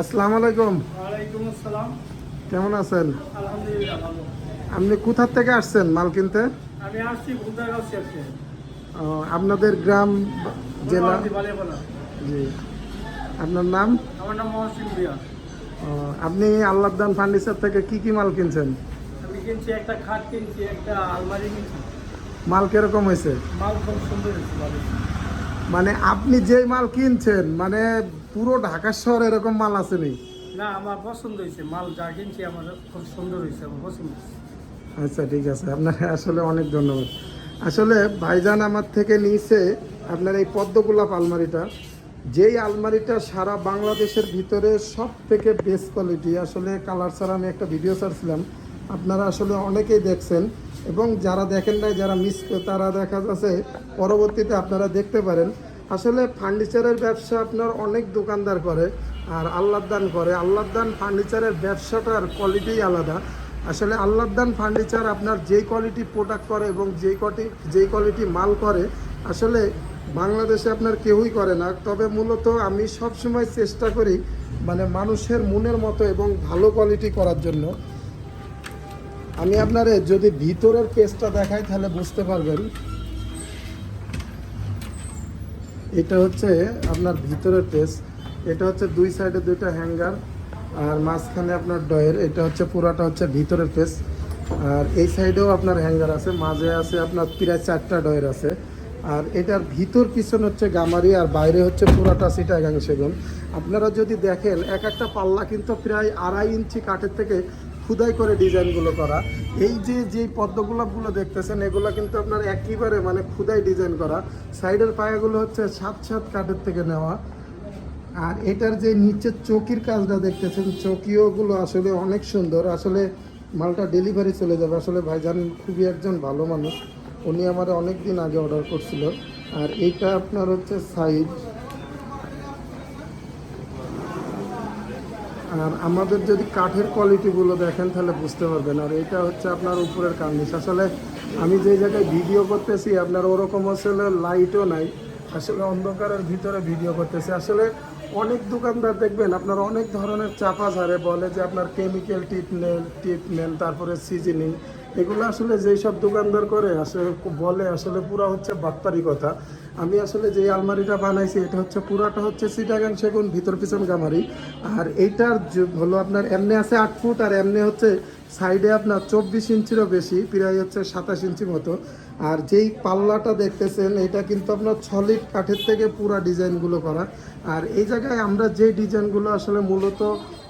আসসালামু আলাইকুম। ওয়ালাইকুম আসসালাম। কেমন আছেন? আলহামদুলিল্লাহ ভালো। আপনি কোথার থেকে আসছেন মাল কিনতে? আমি আসছি ভুলদাগাঁও আজকে ও, আপনাদের গ্রাম জেলা? জি। আপনার নাম? আমার নাম মহসিন ও, আপনি আল্লাহদান ফার্নিচার থেকে কি কি মাল কিনছেন? আমি কিনছি একটা খাট কিনছি একটা আলমারি কিনছি। মাল কীরকম হয়েছে? মাল খুব সুন্দর হয়েছে মানে আপনি যেই মাল কিনছেন মানে পুরো ঢাকা শহর এরকম মাল আছে নি? না আমার পছন্দ হয়েছে। মাল যা কিনছি আমার খুব সুন্দর হয়েছে আমার পছন্দ আচ্ছা ঠিক আছে। আপনার আসলে অনেক ধন্যবাদ। আসলে ভাইজান আমার থেকে নিয়েছে আপনার এই পদ্মগোলাপ আলমারিটা। যেই আলমারিটা সারা বাংলাদেশের ভিতরে সব থেকে বেস্ট কোয়ালিটি আসলে কালার ছাড়া আমি একটা ভিডিও ছাড়ছিলাম। আপনারা আসলে অনেকেই দেখছেন এবং যারা দেখেন নাই যারা মিস তারা দেখা যাচ্ছে পরবর্তীতে আপনারা দেখতে পারেন। আসলে ফার্নিচারের ব্যবসা আপনার অনেক দোকানদার করে আর আল্লাহদান করে। আল্লাহদান ফার্নিচারের ব্যবসাটার কোয়ালিটি আলাদা। আসলে আল্লাহদান ফার্নিচার আপনার যেই কোয়ালিটি প্রোডাক্ট করে এবং যেই কোয়ালিটি যেই কোয়ালিটি মাল করে, আসলে বাংলাদেশে আপনার কেউই করে না। তবে মূলত আমি সব সময় চেষ্টা করি মানে মানুষের মনের মতো এবং ভালো কোয়ালিটি করার জন্য। আমি আপনারে যদি ভিতরের পেজটা দেখাই তাহলে বুঝতে পারবেন এটা হচ্ছে আপনার ভিতরের পেজ এটা হচ্ছে দুই সাইডে দুইটা হ্যাঙ্গার, আর মাঝখানে আপনার ডয়ের। এটা হচ্ছে পুরাটা হচ্ছে ভিতরের পেজ আর এই সাইডেও আপনার হ্যাঙ্গার আছে, মাঝে আছে আপনার প্রায় চারটা ডয়ের আছে। আর এটার ভিতর পিছন হচ্ছে গামারি, আর বাইরে হচ্ছে পুরাটা সিটাগাং সেগুন। আপনারা যদি দেখেন, এক একটা পাল্লা কিন্তু প্রায় আড়াই ইঞ্চি কাঠের থেকে খুদাই করে ডিজাইনগুলো করা। এই যে যে পদ্মগোলাপগুলো দেখতেছেন, এগুলো কিন্তু আপনার একেবারে মানে খুদাই ডিজাইন করা। সাইডের পায়াগুলো হচ্ছে সাত সাত কাঠের থেকে নেওয়া। আর এটার যে নিচের চৌকির কাজটা দেখতেছেন চৌকিওগুলো আসলে অনেক সুন্দর। আসলে মালটা ডেলিভারি চলে যাবে। আসলে ভাইজান খুবই একজন ভালো মানুষ। উনি আমার অনেক দিন আগে অর্ডার করছিল। আর এটা আপনার হচ্ছে সাইজ আর আমাদের যদি কাঠের কোয়ালিটিগুলো দেখেন তাহলে বুঝতে পারবেন। আর এটা হচ্ছে আপনার উপরের কার্নিশ আসলে আমি যে জায়গায় ভিডিও করতেছি, আপনার ওরকম আসলে লাইটও নাই। আসলে অন্ধকারের ভিতরে ভিডিও করতেছি। আসলে অনেক দোকানদার দেখবেন, আপনার অনেক ধরনের চাপা ঝাড়ে বলে যে আপনার কেমিক্যাল ট্রিটমেন্ট ট্রিটমেন্ট তারপরে সিজনিং এগুলো আসলে যেই সব দোকানদার করে, আসলে বলে, আসলে পুরা হচ্ছে বাটপারি কথা। আমি আসলে যে আলমারিটা বানাইছি, এটা হচ্ছে পুরাটা হচ্ছে সিটাগাং সেগুন, ভিতর পিছন গামারি। আর এইটার হলো আপনার, এমনি আছে আট ফুট, আর এমনি হচ্ছে সাইডে আপনার চব্বিশ ইঞ্চিরও বেশি, প্রায় হচ্ছে সাতাশ ইঞ্চি মতো। আর যেই পাল্লাটা দেখতেছেন, এটা কিন্তু আপনার ছলিড কাঠের থেকে পুরা ডিজাইনগুলো করা। আর এই জায়গায় আমরা যে ডিজাইনগুলো আসলে মূলত,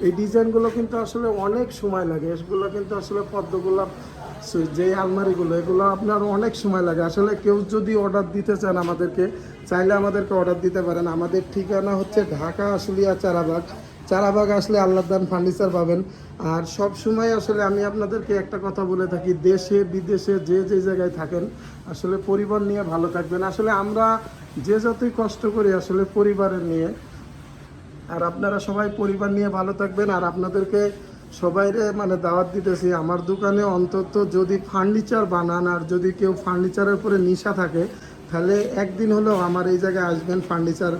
এই ডিজাইনগুলো কিন্তু আসলে অনেক সময় লাগে। এগুলো কিন্তু আসলে পদ্মগোলাপ সে- যে আলমারিগুলো, এগুলো আপনার অনেক সময় লাগে। আসলে কেউ যদি অর্ডার দিতে চান আমাদেরকে, চাইলে আমাদেরকে অর্ডার দিতে পারেন। আমাদের ঠিকানা হচ্ছে ঢাকা আশুলিয়া চারাবাগ। চারাবাগ আসলে আল্লাহদান ফার্নিচার পাবেন। আর সব সময় আসলে আমি আপনাদেরকে একটা কথা বলে থাকি, দেশে, বিদেশে যে যে জায়গায় থাকেন, আসলে পরিবার নিয়ে ভালো থাকবেন। আসলে আমরা যে যতই কষ্ট করি আসলে পরিবারের নিয়ে, আর আপনারা সবাই পরিবার নিয়ে ভালো থাকবেন। আর আপনাদেরকে সবাইরে মানে দাওয়াত দিতেছি। আমার দোকানে অন্তত যদি ফার্নিচার বানান আর যদি কেউ ফার্নিচারের উপরে নিশা থাকে, তাহলে একদিন হলেও আমার এই জায়গায় আসবেন ফার্নিচার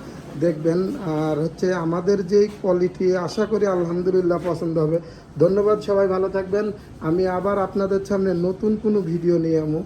দেখবেন। আর হচ্ছে আমাদের যেই কোয়ালিটি আশা করি আলহামদুলিল্লাহ পছন্দ হবে। ধন্যবাদ সবাই, ভালো থাকবেন। আমি আবার আপনাদের সামনে নতুন কোনো ভিডিও নিয়ে আমু